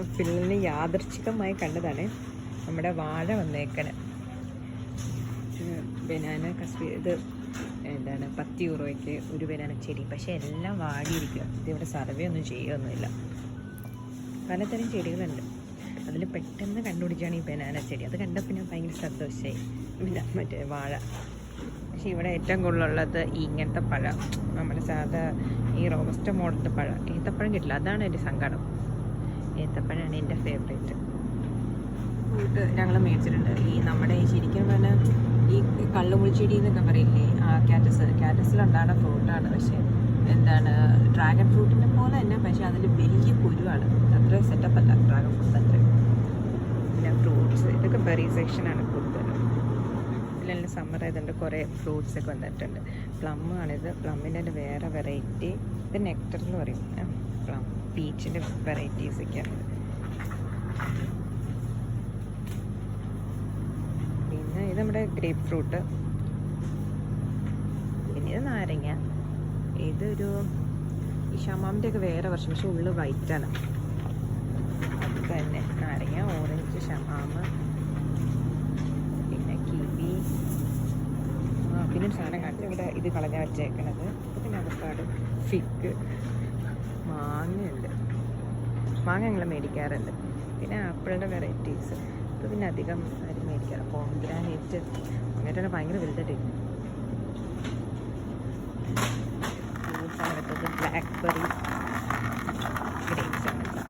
ഫിലിമിന് യാദർച്ഛികമായി കണ്ടതാണ് നമ്മുടെ വാഴ വന്നേക്കന് ബനാന കശ്മീർ ഇത് എന്താണ് പത്ത് യൂറോയ്ക്ക് ഒരു ബനാന ചെടി. പക്ഷേ എല്ലാം വാടിയിരിക്കുക. ഇതിവിടെ സർവേ ഒന്നും ചെയ്യുകയൊന്നുമില്ല. പലതരം ചെടികളുണ്ട്. അതിൽ പെട്ടെന്ന് കണ്ടുപിടിച്ചാണ് ഈ ബനാന ചെടി. അത് കണ്ടപ്പോൾ ഞാൻ ഭയങ്കര സന്തോഷമായി പിന്നെ മറ്റേ വാഴ. പക്ഷെ ഇവിടെ ഏറ്റവും കൂടുതലുള്ളത് ഇങ്ങനത്തെ പഴം. നമ്മുടെ സാധാ ഈ റോബസ്റ്റ് മോഡലിന്റെ പഴം. ഏത്തപ്പഴം കിട്ടില്ല. അതാണ് എന്റെ സങ്കടം. ഏത്തപ്പഴമാണ് എന്റെ ഫേവറേറ്റ് ഫ്രൂട്ട് ഞങ്ങൾ മേടിച്ചിട്ടുണ്ട്. ഈ നമ്മുടെ ഈ ശരിക്കും പറഞ്ഞാൽ ഈ കള്ളുമുൾച്ചെടി എന്നൊക്കെ പറയില്ലേ? ആ കാറ്റസ് കാറ്റസിലുണ്ടാകുന്ന ഫ്രൂട്ടാണ് പക്ഷേ എന്താണ് ഡ്രാഗൺ ഫ്രൂട്ടിനെ പോലെ തന്നെ പക്ഷേ അതിൽ വലിയ കുരുവാണ്. അത്ര സെറ്റപ്പ് അല്ല ഡ്രാഗൺ ഫ്രൂട്ട് അത്ര. പിന്നെ ഫ്രൂട്ട്സ് ഇതൊക്കെ ബെറി സെക്ഷനാണ് കൂടുതലും. ഇതിലെല്ലാം സമ്മർ ആയതുകൊണ്ട് കുറേ ഫ്രൂട്ട്സ് ഒക്കെ വന്നിട്ടുണ്ട്. പ്ലം ആണിത്. പ്ലമ്മിന്റെ വേറെ വെറൈറ്റി ഇത് നെക്ടർ എന്ന് പറയും. പ്ലം പീച്ചിന്റെ വെറൈറ്റീസ് ഒക്കെ പിന്നെ ഇത് നമ്മുടെ ഗ്രേപ്പ് ഫ്രൂട്ട് പിന്നെ ഇത് നാരങ്ങ. ഇതൊരു ഈ ഷമാമിന്റെ ഒക്കെ വേറെ വർഷം പക്ഷെ ഉള്ളു വൈറ്റാണ് അത് തന്നെ. നാരങ്ങ ഓറഞ്ച് ഷമാമ് പിന്നെ കിവി. പിന്നെ സാധനം കാണിച്ചു ഇവിടെ ഇത് കളഞ്ഞ വെച്ചേക്കണത്. പിന്നെ അവക്കാട് ഫിഗ് മാങ്ങയുണ്ട്. മാങ്ങ ഞങ്ങൾ മേടിക്കാറുണ്ട്. പിന്നെ ആപ്പിളിന്റെ വെറൈറ്റീസ്. ഇപ്പോൾ പിന്നെ അധികം ആരും മേടിക്കാറ് പോംഗ്രാനേറ്റ് അങ്ങനെയാണ് ഭയങ്കര വലുതായിട്ട്